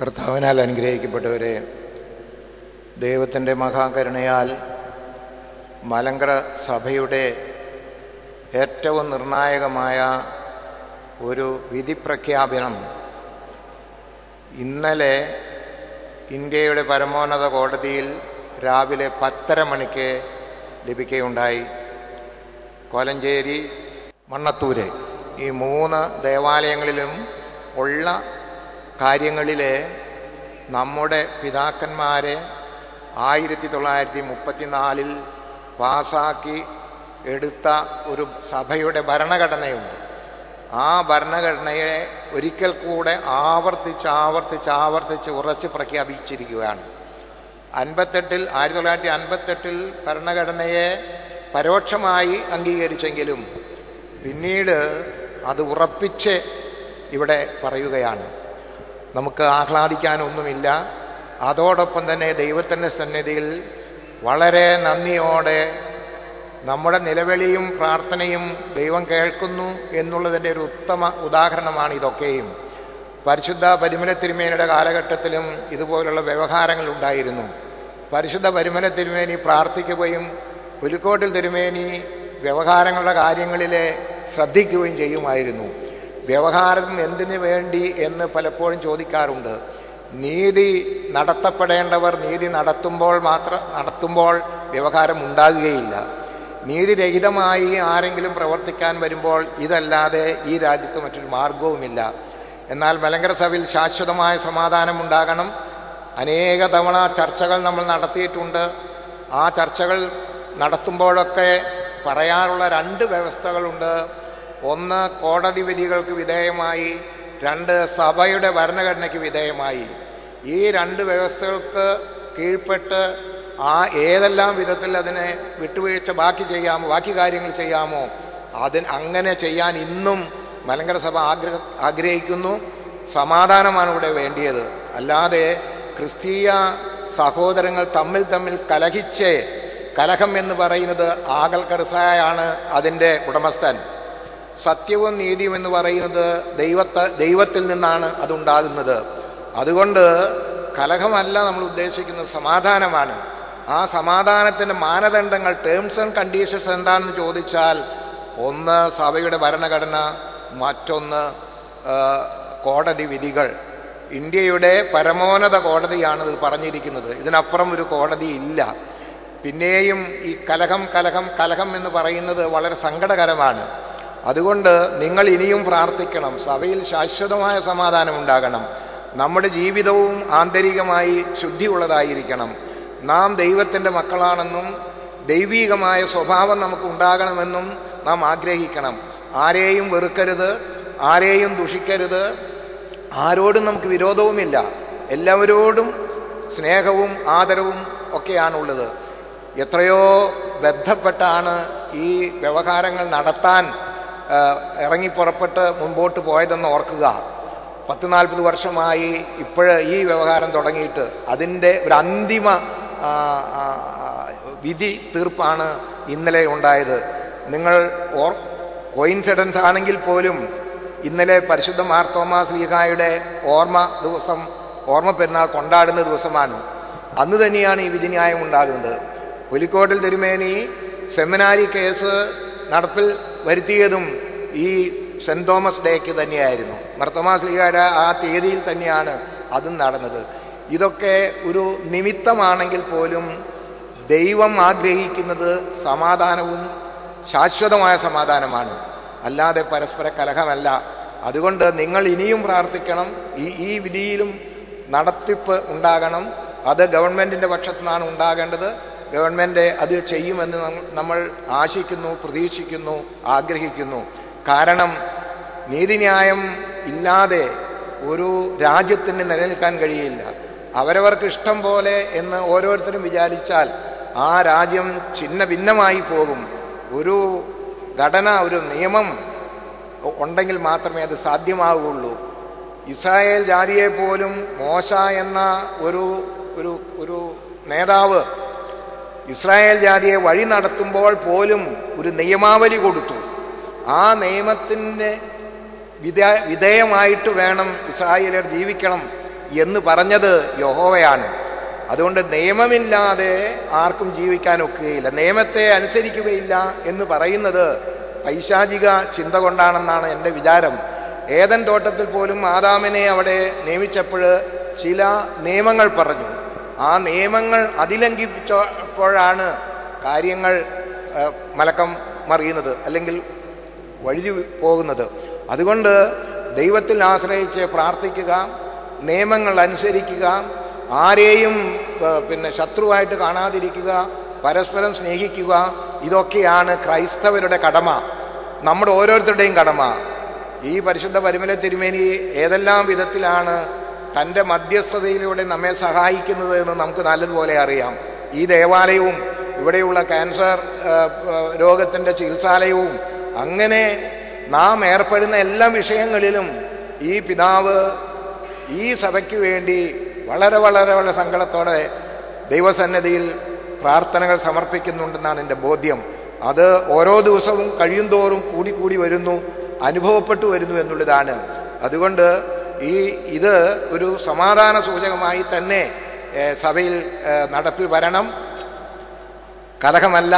കർത്താവിനാൽ അനുഗ്രഹിക്കപ്പെട്ടവരെ ദൈവത്തിന്റെ മഹാകരുണയാൽ മലങ്കര സഭയുടെ ഏറ്റവും നിർണായകമായ ഒരു വിധിപ്രഖ്യാപനം ഇന്നലെ ഇന്ത്യയുടെ പരമോന്നത കോടതിയിൽ രാവിലെ പത്തര മണിക്ക് ലഭിക്കുകയുണ്ടായി. കോലഞ്ചേരി മണ്ണത്തൂര് ഈ മൂന്ന് ദേവാലയങ്ങളിലും ഉള്ള കാര്യങ്ങളിൽ നമ്മുടെ പിതാക്കന്മാരെ ആയിരത്തി തൊള്ളായിരത്തി മുപ്പത്തിനാലിൽ പാസാക്കി എടുത്ത ഒരു സഭയുടെ ഭരണഘടനയുണ്ട്. ആ ഭരണഘടനയെ ഒരിക്കൽ കൂടെ ആവർത്തിച്ച് ആവർത്തിച്ച് ആവർത്തിച്ച് ഉറച്ച് പ്രഖ്യാപിച്ചിരിക്കുകയാണ്. അൻപത്തെട്ടിൽ ആയിരത്തി തൊള്ളായിരത്തി അൻപത്തെട്ടിൽ ഭരണഘടനയെ പരോക്ഷമായി അംഗീകരിച്ചെങ്കിലും പിന്നീട് അത് ഉറപ്പിച്ച് ഇവിടെ പറയുകയാണ്. നമുക്ക് ആഹ്ലാദിക്കാനൊന്നുമില്ല. അതോടൊപ്പം തന്നെ ദൈവത്തിന്റെ സന്നിധിയിൽ വളരെ നന്ദിയോടെ നമ്മുടെ നിലവിളിയും പ്രാർത്ഥനയും ദൈവം കേൾക്കുന്നു എന്നുള്ളതിന്റെ ഒരു ഉത്തമ ഉദാഹരണമാണ് ഇതൊക്കെയും. പരിശുദ്ധ പരിമല തിരുമേനിയുടെ കാലഘട്ടത്തിലും ഇതുപോലുള്ള വ്യവഹാരങ്ങൾ ഉണ്ടായിരുന്നു. പരിശുദ്ധ പരിമല തിരുമേനി പ്രാർത്ഥിക്കുകയും പുലിക്കോട്ടിൽ തിരുമേനി വ്യവഹാരങ്ങളുടെ കാര്യങ്ങളിൽ ശ്രദ്ധിക്കുകയും ചെയ്യുമായിരുന്നു. വ്യവഹാരം എന്തിനു വേണ്ടി എന്ന് പലപ്പോഴും ചോദിക്കാറുണ്ട്. നീതി നടത്തപ്പെടേണ്ടവർ നീതി നടത്തുമ്പോൾ മാത്രം നടത്തുമ്പോൾ വ്യവഹാരം ഉണ്ടാകുകയില്ല. നീതിരഹിതമായി ആരെങ്കിലും പ്രവർത്തിക്കാൻ വരുമ്പോൾ ഇതല്ലാതെ ഈ രാജ്യത്ത് മറ്റൊരു മാർഗവുമില്ല എന്നാൽ മലങ്കര സഭയിൽ ശാശ്വതമായ സമാധാനം ഉണ്ടാകണം അനേക തവണ ചർച്ചകൾ നമ്മൾ നടത്തിയിട്ടുണ്ട്. ആ ചർച്ചകൾ നടത്തുമ്പോഴൊക്കെ പറയാറുള്ള രണ്ട് വ്യവസ്ഥകളുണ്ട്. ഒന്ന് കോടതി വിധികൾക്ക് വിധേയമായി രണ്ട് സഭയുടെ ഭരണഘടനയ്ക്ക് വിധേയമായി. ഈ രണ്ട് വ്യവസ്ഥകൾക്ക് കീഴ്പ്പെട്ട് ആ ഏതെല്ലാം വിധത്തിൽ അതിനെ വിട്ടുവീഴ്ച ബാക്കി ചെയ്യാമോ ബാക്കി കാര്യങ്ങൾ ചെയ്യാമോ അതിന് അങ്ങനെ ചെയ്യാൻ ഇന്നും മലങ്കര സഭ ആഗ്രഹ ആഗ്രഹിക്കുന്നു. സമാധാനമാണ് ഇവിടെ വേണ്ടിയത്. അല്ലാതെ ക്രിസ്തീയ സഹോദരങ്ങൾ തമ്മിൽ തമ്മിൽ കലഹിച്ച് കലഹം എന്ന് പറയുന്നത് ആകൽ കർസായാണ് അതിന്റെ ഉടമസ്ഥൻ. സത്യവും നീതിയും എന്ന് പറയുന്നത് ദൈവത്തെ ദൈവത്തിൽ നിന്നാണ് അതുണ്ടാകുന്നത്. അതുകൊണ്ട് കലഹമല്ല നമ്മൾ ഉദ്ദേശിക്കുന്ന സമാധാനമാണ്. ആ സമാധാനത്തിന്റെ മാനദണ്ഡങ്ങൾ ടേംസ് ആൻഡ് കണ്ടീഷൻസ് എന്താണെന്ന് ചോദിച്ചാൽ ഒന്ന് സഭയുടെ ഭരണഘടന മറ്റൊന്ന് കോടതി വിധികൾ. ഇന്ത്യയുടെ പരമോന്നത കോടതിയാണ് ഇത് പറഞ്ഞിരിക്കുന്നത്. ഇതിനപ്പുറം ഒരു കോടതി ഇല്ല. പിന്നെയും ഈ കലഹം കലഹം കലഹം എന്ന് പറയുന്നത് വളരെ സങ്കടകരമാണ്. അതുകൊണ്ട് നിങ്ങൾ ഇനിയും പ്രാർത്ഥിക്കണം. സഭയിൽ ശാശ്വതമായ സമാധാനം ഉണ്ടാകണം. നമ്മുടെ ജീവിതവും ആന്തരികമായി ശുദ്ധിയുള്ളതായിരിക്കണം. നാം ദൈവത്തിന്റെ മക്കളാണെന്നും ദൈവീകമായ സ്വഭാവം നമുക്ക് ഉണ്ടാകണമെന്നും നാം ആഗ്രഹിക്കണം. ആരെയും വെറുക്കരുത് ആരെയും ദുഷിക്കരുത്. ആരോടും നമുക്ക് വിരോധവുമില്ല. എല്ലാവരോടും സ്നേഹവും ആദരവും ഒക്കെയാണുള്ളത്. എത്രയോ ബന്ധപ്പെട്ടാണ് ഈ വ്യവഹാരങ്ങൾ നടത്താൻ ഇറങ്ങി പുറപ്പെട്ട് മുമ്പോട്ട് പോയതെന്ന് ഓർക്കുക. പത്ത് നാൽപ്പത് വർഷമായി ഇപ്പോഴ് ഈ വ്യവഹാരം തുടങ്ങിയിട്ട് അതിന്റെ ഒരു അന്തിമ വിധി തീർപ്പാണ് ഇന്നലെ ഉണ്ടായത്. നിങ്ങൾ ഓർ കോയിൻസിഡൻസ് ആണെങ്കിൽ പോലും ഇന്നലെ പരിശുദ്ധ മാർത്തോമാ ശ്രീകായുടെ ഓർമ്മ ദിവസം ഓർമ്മ പെരുന്നാൾ കൊണ്ടാടുന്ന ദിവസമാണ്. അന്ന് തന്നെയാണ് ഈ വിധിന്യായം ഉണ്ടാകുന്നത്. പുലിക്കോട്ടിൽ തിരുമേനി സെമിനാരി കേസ് നടപ്പിൽ വരുത്തിയതും ഈ സെന്റ് തോമസ് ഡേക്ക് തന്നെയായിരുന്നു. മർത്തോമാ ശ്രീകായുടെ ആ തീയതിയിൽ തന്നെയാണ് അതും നടന്നത്. ഇതൊക്കെ ഒരു നിമിത്തമാണെങ്കിൽ പോലും ദൈവം ആഗ്രഹിക്കുന്നത് സമാധാനവും ശാശ്വതമായ സമാധാനമാണ്. അല്ലാതെ പരസ്പര കലഹമല്ല. അതുകൊണ്ട് നിങ്ങൾ ഇനിയും പ്രാർത്ഥിക്കണം. ഈ ഈ വിധിയിലും നടത്തിപ്പ് ഉണ്ടാകണം. അത് ഗവൺമെന്റിന്റെ പക്ഷത്തു നിന്നാണ് ഉണ്ടാകേണ്ടത്. ഗവൺമെന്റ് അത് ചെയ്യുമെന്ന് നമ്മൾ ആശിക്കുന്നു പ്രതീക്ഷിക്കുന്നു ആഗ്രഹിക്കുന്നു. കാരണം നീതിന്യായം ഇല്ലാതെ ഒരു രാജ്യത്തിന് നിലനിൽക്കാൻ കഴിയില്ല. അവരവർക്ക് ഇഷ്ടം പോലെ എന്ന് ഓരോരുത്തരും വിചാരിച്ചാൽ ആ രാജ്യം ചിന്ന ഭിന്നമായി പോകും. ഒരു ഘടന ഒരു നിയമം ഉണ്ടെങ്കിൽ മാത്രമേ അത് സാധ്യമാവുകയുള്ളൂ. ഇസ്രായേൽ ജാതിയെ പോലും മോശ എന്ന ഒരു ഒരു ഒരു നേതാവ് ഇസ്രായേൽ ജാതിയെ വഴി നടത്തുമ്പോൾ പോലും ഒരു നിയമാവലി കൊടുത്തു. ആ നിയമത്തിന്റെ വിധേ വിധേയമായിട്ട് വേണം ഇസ്രായേലർ ജീവിക്കണം എന്ന് പറഞ്ഞത് യഹോവയാണ്. അതുകൊണ്ട് നിയമമില്ലാതെ ആർക്കും ജീവിക്കാൻ ഒക്കുകയില്ല. നിയമത്തെ അനുസരിക്കുകയില്ല എന്ന് പറയുന്നത് പൈശാചിക ചിന്ത കൊണ്ടാണെന്നാണ് എന്റെ വിചാരം. ഏതൻ തോട്ടത്തിൽ പോലും ആദാമിനെ അവിടെ നിയമിച്ചപ്പോൾ ചില നിയമങ്ങൾ പറഞ്ഞു. ആ നിയമങ്ങൾ അതിലംഘിച്ചപ്പോഴാണ് കാര്യങ്ങൾ മലക്കം മറിയുന്നത് അല്ലെങ്കിൽ വഴുതി പോകുന്നത്. അതുകൊണ്ട് ദൈവത്തിൽ ആശ്രയിച്ച് പ്രാർത്ഥിക്കുക നിയമങ്ങൾ അനുസരിക്കുക ആരെയും പിന്നെ ശത്രുവായിട്ട് കാണാതിരിക്കുക പരസ്പരം സ്നേഹിക്കുക ഇതൊക്കെയാണ് ക്രൈസ്തവരുടെ കടമ. നമ്മുടെ ഓരോരുത്തരുടെയും കടമ. ഈ പരിശുദ്ധ പരിമല തിരുമേനി ഏതെല്ലാം വിധത്തിലാണ് തന്റെ മധ്യസ്ഥതയിലൂടെ നമ്മെ സഹായിക്കുന്നത് എന്ന് നമുക്ക് നല്ലതുപോലെ അറിയാം. ഈ ദേവാലയവും ഇവിടെയുള്ള ക്യാൻസർ രോഗത്തിന്റെ ചികിത്സാലയവും അങ്ങനെ നാം ഏർപ്പെടുന്ന എല്ലാ വിഷയങ്ങളിലും ഈ പിതാവ് ഈ സഭയ്ക്ക് വേണ്ടി വളരെ വളരെ വളരെ സങ്കടത്തോടെ ദൈവസന്നദ്ധിയിൽ പ്രാർത്ഥനകൾ സമർപ്പിക്കുന്നുണ്ടെന്നാണ് എന്റെ ബോധ്യം. അത് ഓരോ ദിവസവും കഴിയുന്തോറും കൂടി കൂടി വരുന്നു അനുഭവപ്പെട്ടു വരുന്നു എന്നുള്ളതാണ്. അതുകൊണ്ട് ഈ ഇത് ഒരു സമാധാന സൂചകമായി തന്നെ സഭയിൽ നടപ്പിൽ വരണം. കലഹമല്ല.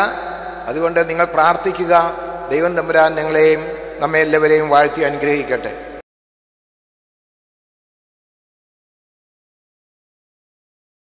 അതുകൊണ്ട് നിങ്ങൾ പ്രാർത്ഥിക്കുക. ദൈവം തമ്പുരാൻ നിങ്ങളെയും നമ്മെ എല്ലാവരെയും വാഴ്ത്തി അനുഗ്രഹിക്കട്ടെ.